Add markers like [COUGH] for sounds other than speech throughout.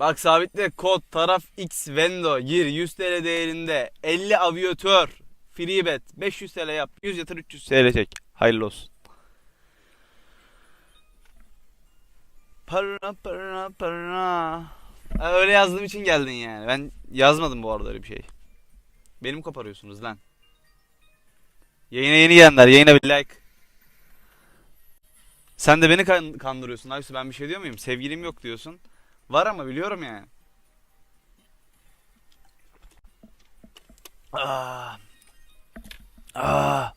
Bak sabitle kod taraf X Vendo gir 100 TL değerinde 50 aviatör free bet 500 TL yap 100 yatır 300 TL çek. Hayırlı olsun. Para para para. Öyle yazdığım için geldin yani. Ben yazmadım bu arada öyle bir şey. Benim koparıyorsunuz lan. Yayına yeni gelenler yayına bir like. Sen de beni kan- kandırıyorsun Aysu ben bir şey diyor muyum? Sevgilim yok diyorsun. Var ama biliyorum yani. Ah. Ah.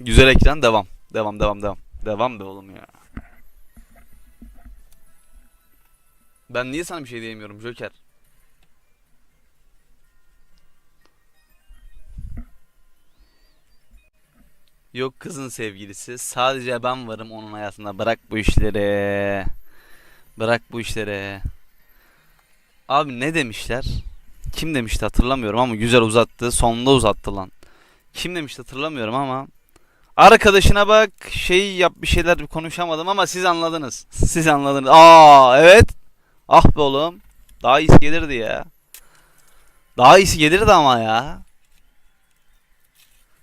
Güzel ekran devam. Devam devam devam. Devam be oğlum ya. Ben niye sana bir şey diyemiyorum Joker? Yok kızın sevgilisi. Sadece ben varım onun hayatında. Bırak bu işleri. Bırak bu işleri. Abi ne demişler? Kim demişti hatırlamıyorum ama güzel uzattı. Sonunda uzattı lan. Kim demişti hatırlamıyorum ama. Arkadaşına bak şey yap bir şeyler konuşamadım ama siz anladınız. Siz anladınız. Aa evet. Ah be oğlum. Daha iyisi gelirdi ya. Daha iyisi gelirdi ama ya.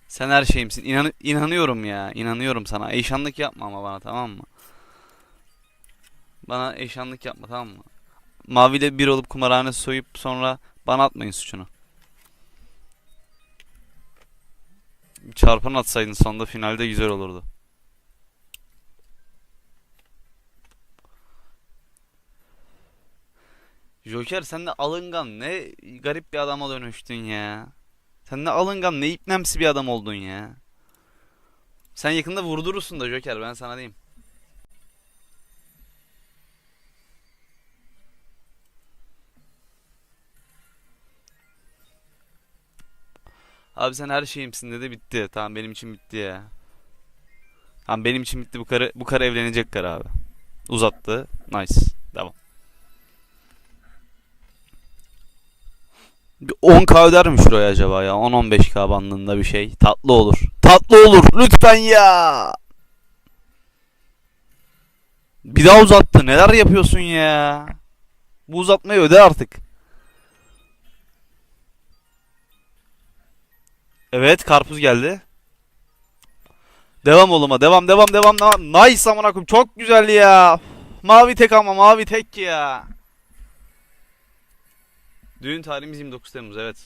Sen her şeyimsin. İnan inanıyorum ya. İnanıyorum sana. Eşanlık yapma ama bana tamam mı? Bana eşanlık yapma tamam mı? Maviyle bir olup kumarhane soyup sonra bana atmayın suçunu. Çarpan atsaydın sonunda finalde güzel olurdu. Joker sen de alıngan ne garip bir adama dönüştün ya. Sen ne alıngan ne ipnemsi bir adam oldun ya. Sen yakında vurdurursun da Joker ben sana diyeyim. Abi sen her şeyimsin dedi bitti. Tamam benim için bitti ya. Tamam benim için bitti bu karı bu karı evlenecek karı abi. Uzattı. Nice. Devam. Bir 10k öder mi şuraya acaba ya? 10-15k bandında bir şey. Tatlı olur. Tatlı olur. Lütfen ya. Bir daha uzattı. Neler yapıyorsun ya? Bu uzatmayı öde artık. Evet karpuz geldi. Devam oğluma devam devam devam devam. Nice amına koyayım çok güzel ya. Mavi tek ama mavi tek ya. Düğün tarihimiz 29 Temmuz evet.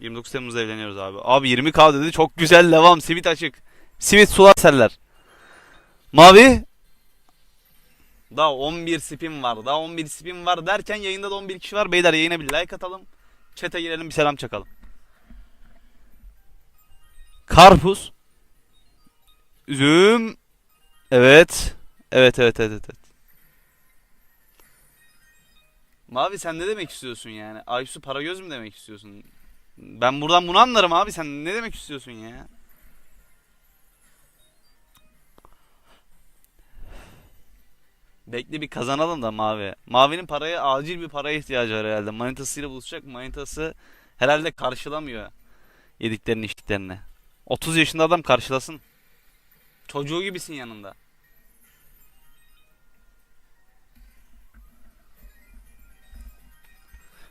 29 Temmuz'da evleniyoruz abi. Abi 20k dedi çok güzel devam simit açık. Simit sular seller. Mavi. Daha 11 spin var. Daha 11 spin var derken yayında da 11 kişi var. Beyler yayına bir like atalım. Chat'e girelim bir selam çakalım. Karpuz. Üzüm. Evet. Evet evet evet evet. Mavi sen ne demek istiyorsun yani? Aysu para göz mü demek istiyorsun? Ben buradan bunu anlarım abi sen ne demek istiyorsun ya? Bekle bir kazanalım da Mavi. Mavi'nin paraya acil bir paraya ihtiyacı var herhalde. Manitasıyla buluşacak. Manitası herhalde karşılamıyor yediklerini içtiklerini. 30 yaşında adam karşılasın. Çocuğu gibisin yanında.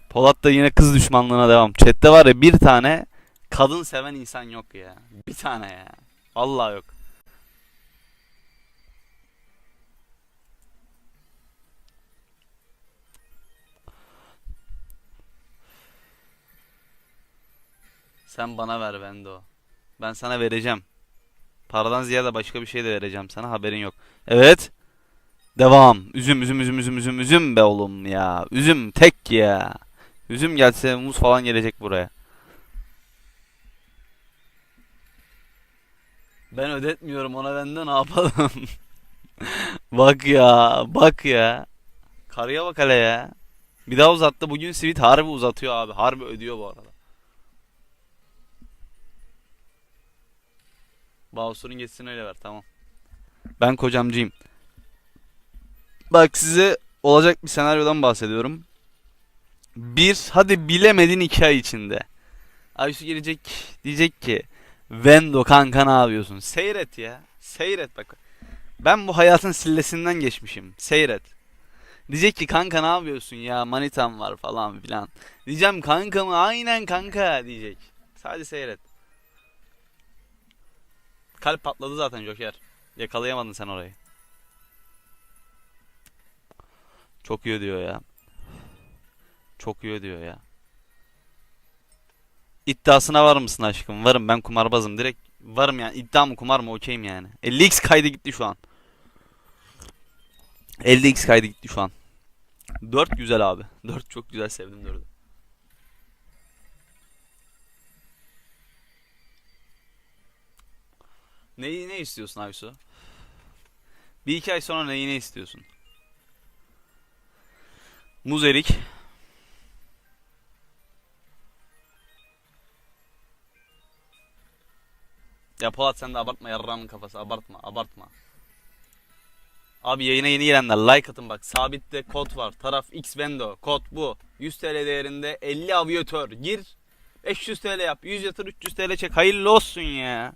Polat da yine kız düşmanlığına devam. Chat'te var ya bir tane kadın seven insan yok ya. Bir tane ya. Vallahi yok. Sen bana ver bende o. Ben sana vereceğim. Paradan ziyade başka bir şey de vereceğim sana haberin yok. Evet. Devam. Üzüm üzüm üzüm üzüm üzüm üzüm be oğlum ya. Üzüm tek ya. Üzüm gelse muz falan gelecek buraya. Ben ödetmiyorum ona bende ne yapalım? [LAUGHS] Bak ya, bak ya. Karıya bak hele ya. Bir daha uzattı. Bugün Sweet harbi uzatıyor abi. Harbi ödüyor bu arada. Bowser'un geçsin öyle ver tamam. Ben kocamcıyım. Bak size olacak bir senaryodan bahsediyorum. Bir, hadi bilemedin iki ay içinde. Aysu gelecek diyecek ki Vendo kanka ne yapıyorsun? Seyret ya. Seyret bak. Ben bu hayatın sillesinden geçmişim. Seyret. Diyecek ki kanka ne yapıyorsun ya manitam var falan filan. Diyeceğim kanka mı? Aynen kanka diyecek. Sadece seyret. Kalp patladı zaten Joker. Yakalayamadın sen orayı. Çok iyi diyor ya. Çok iyi diyor ya. İddiasına var mısın aşkım? Varım ben kumarbazım. Direkt varım yani. İddia mı kumar mı okeyim yani. 50x kaydı gitti şu an. 50x kaydı gitti şu an. 4 güzel abi. 4 çok güzel sevdim 4'ü. Neyi ne istiyorsun Aysu? Bir iki ay sonra neyi ne istiyorsun? Muz erik. Ya Polat sen de abartma yarramın kafası abartma abartma. Abi yayına yeni gelenler like atın bak sabitte kod var taraf X Vendo kod bu 100 TL değerinde 50 aviatör gir 500 TL yap 100 yatır 300 TL çek hayırlı olsun ya.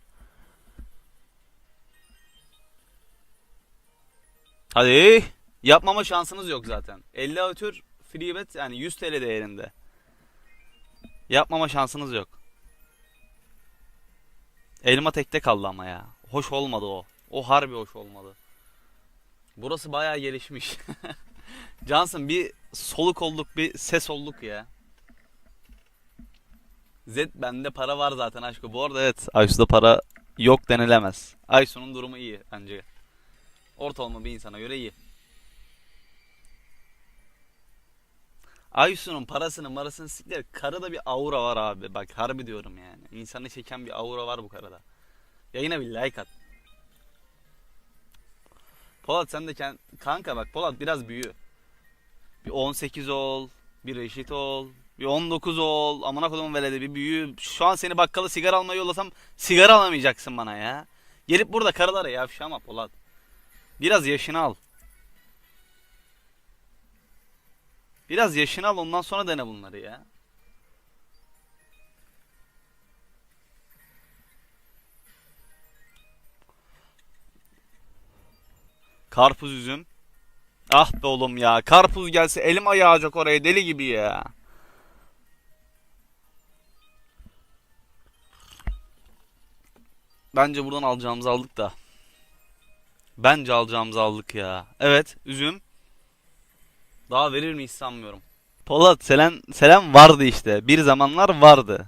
Hadi yapmama şansınız yok zaten 50 aviatör free bet yani 100 TL değerinde. Yapmama şansınız yok. Elma tekte kaldı ama ya. Hoş olmadı o. O harbi hoş olmadı. Burası bayağı gelişmiş. [LAUGHS] Johnson bir soluk olduk bir ses olduk ya. Z bende para var zaten aşkı. Bu arada evet Aysu'da para yok denilemez. Aysu'nun durumu iyi bence. Ortalama bir insana göre iyi. Aysu'nun parasını marasını siktir. Karıda bir aura var abi. Bak harbi diyorum yani. İnsanı çeken bir aura var bu karıda. Yayına bir like at. Polat sen de kend... Kanka bak Polat biraz büyü. Bir 18 ol. Bir reşit ol. Bir 19 ol. Amına kodumun veledi bir büyü. Şu an seni bakkala sigara almaya yollasam sigara alamayacaksın bana ya. Gelip burada karılara yavşama Polat. Biraz yaşını al. Biraz yaşını al ondan sonra dene bunları ya. Karpuz üzüm. Ah be oğlum ya. Karpuz gelse elim ayağacak oraya deli gibi ya. Bence buradan alacağımızı aldık da. Bence alacağımızı aldık ya. Evet üzüm. Daha verir miyiz sanmıyorum. Polat Selen, Selen vardı işte. Bir zamanlar vardı.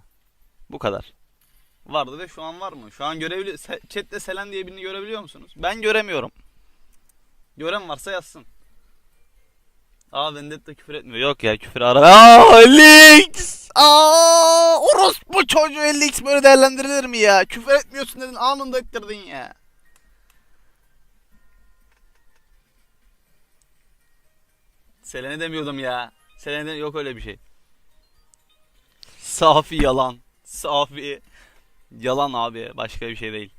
Bu kadar. Vardı ve şu an var mı? Şu an görebiliyor. Se- Chat'te Selen diye birini görebiliyor musunuz? Ben göremiyorum. Gören varsa yazsın. Aa Vendetta küfür etmiyor. Yok ya küfür ara. Aa Lix! Aa orospu çocuğu Lix böyle değerlendirilir mi ya? Küfür etmiyorsun dedin anında ettirdin ya. Selene demiyordum ya. Selene yok öyle bir şey. Safi yalan. Safi yalan abi. Başka bir şey değil.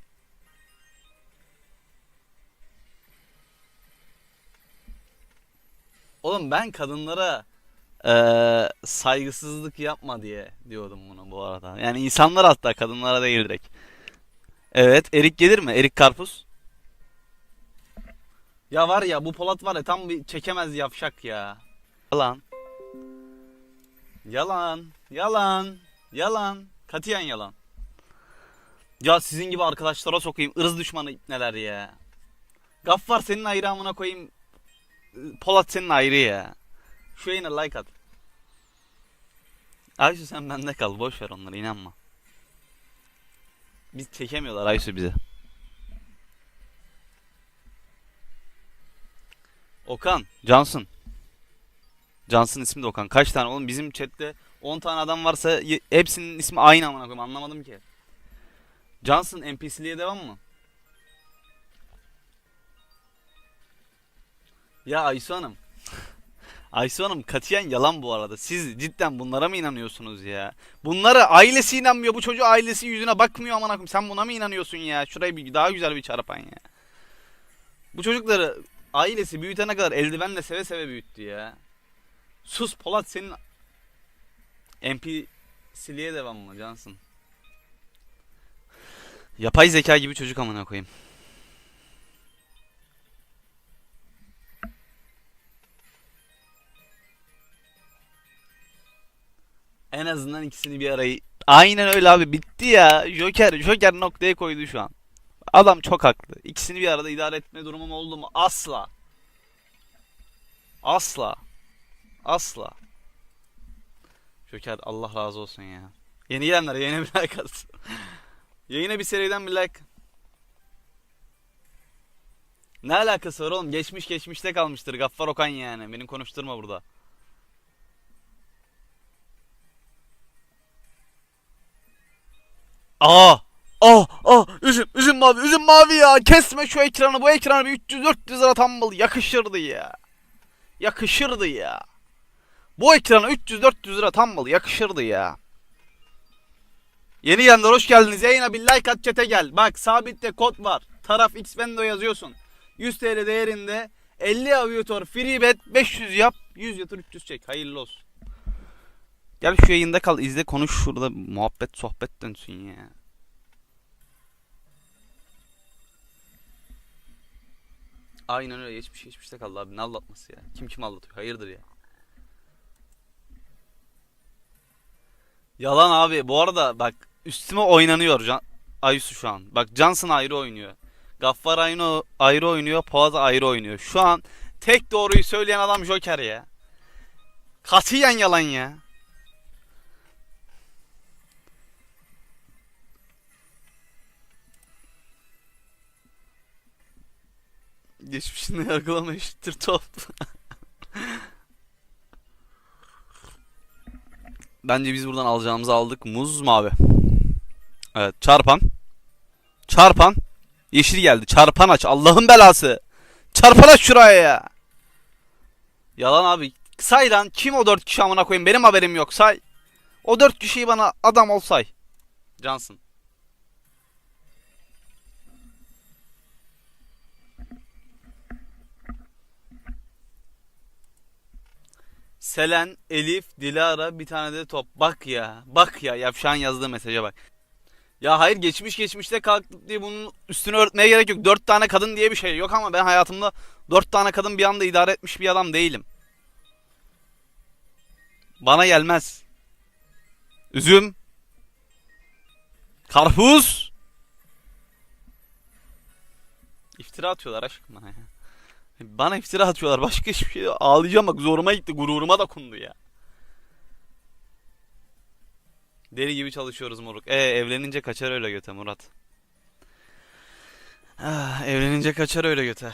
Oğlum ben kadınlara eee, saygısızlık yapma diye diyordum bunu bu arada. Yani insanlar hatta kadınlara değil direkt. Evet, erik gelir mi? Erik karpuz. Ya var ya bu Polat var ya tam bir çekemez yavşak ya. Yalan. Yalan. Yalan. Yalan. Katiyen yalan. Ya sizin gibi arkadaşlara sokayım. ırz düşmanı neler ya. Gaffar senin ayrı amına koyayım. Polat senin ayrı ya. Şu yayına like at. Aysu sen bende kal. Boş ver onları inanma. Biz çekemiyorlar Aysu bize. Okan, Johnson. Johnson ismi de Okan. Kaç tane oğlum bizim chatte 10 tane adam varsa hepsinin ismi aynı amına koyayım anlamadım ki. Johnson NPC'liğe devam mı? Ya Aysu Hanım. [LAUGHS] Aysu Hanım katiyen yalan bu arada. Siz cidden bunlara mı inanıyorsunuz ya? Bunlara ailesi inanmıyor. Bu çocuğu ailesi yüzüne bakmıyor aman akım. Sen buna mı inanıyorsun ya? Şurayı bir daha güzel bir çarpan ya. Bu çocukları ailesi büyütene kadar eldivenle seve seve büyüttü ya. Sus Polat senin MP'siliğe devam mı Cansın? Yapay zeka gibi çocuk amına koyayım. En azından ikisini bir arayı. Aynen öyle abi bitti ya. Joker Joker noktaya koydu şu an. Adam çok haklı. İkisini bir arada idare etme durumum oldu mu? Asla. Asla. Asla. Joker Allah razı olsun ya. Yeni gelenler yayına bir like atsın. [LAUGHS] Yayına bir seriden bir like. Ne alakası var oğlum? Geçmiş geçmişte kalmıştır. Gaffar Okan yani. Beni konuşturma burada. Aa! Ah! Ah! Üzüm, üzüm mavi, üzüm mavi ya. Kesme şu ekranı. Bu ekranı bir 300-400 lira tambal. Yakışırdı ya. Yakışırdı ya. Bu ekrana 300-400 lira tambal. Yakışırdı ya. Yeni gelenler hoş geldiniz. Yayına bir like at chat'e gel. Bak sabitte kod var. Taraf X Bendo yazıyorsun. 100 TL değerinde 50 aviator free bet 500 yap. 100 yatır 300 çek. Hayırlı olsun. Gel şu yayında kal izle konuş şurada muhabbet sohbet dönsün ya. Aynen öyle geçmiş geçmişte kaldı abi ne anlatması ya. Kim kim anlatıyor hayırdır ya. Yalan abi bu arada bak üstüme oynanıyor Can Aysu şu an. Bak Johnson ayrı oynuyor. Gaffar ayrı, ayrı oynuyor. Poaz ayrı oynuyor. Şu an tek doğruyu söyleyen adam Joker ya. Katiyen yalan ya. Geçmişini [LAUGHS] yargılama eşittir top. Bence biz buradan alacağımızı aldık. Muz mavi. Evet çarpan. Çarpan. Yeşil geldi. Çarpan aç. Allah'ın belası. Çarpan aç şuraya ya. Yalan abi. Say lan. Kim o dört kişi amına koyayım? Benim haberim yok. Say. O dört kişiyi bana adam ol say. Cansın. Selen, Elif, Dilara bir tane de top. Bak ya. Bak ya. Yavşağın yazdığı mesaja bak. Ya hayır geçmiş geçmişte kalktık diye bunun üstünü örtmeye gerek yok. Dört tane kadın diye bir şey yok ama ben hayatımda dört tane kadın bir anda idare etmiş bir adam değilim. Bana gelmez. Üzüm. Karpuz. İftira atıyorlar aşkım bana ya. Bana iftira atıyorlar. Başka hiçbir şey. Ağlayacağım bak zoruma gitti. Gururuma da kundu ya. Deli gibi çalışıyoruz moruk. E evlenince kaçar öyle göte Murat. Ah, evlenince kaçar öyle göte.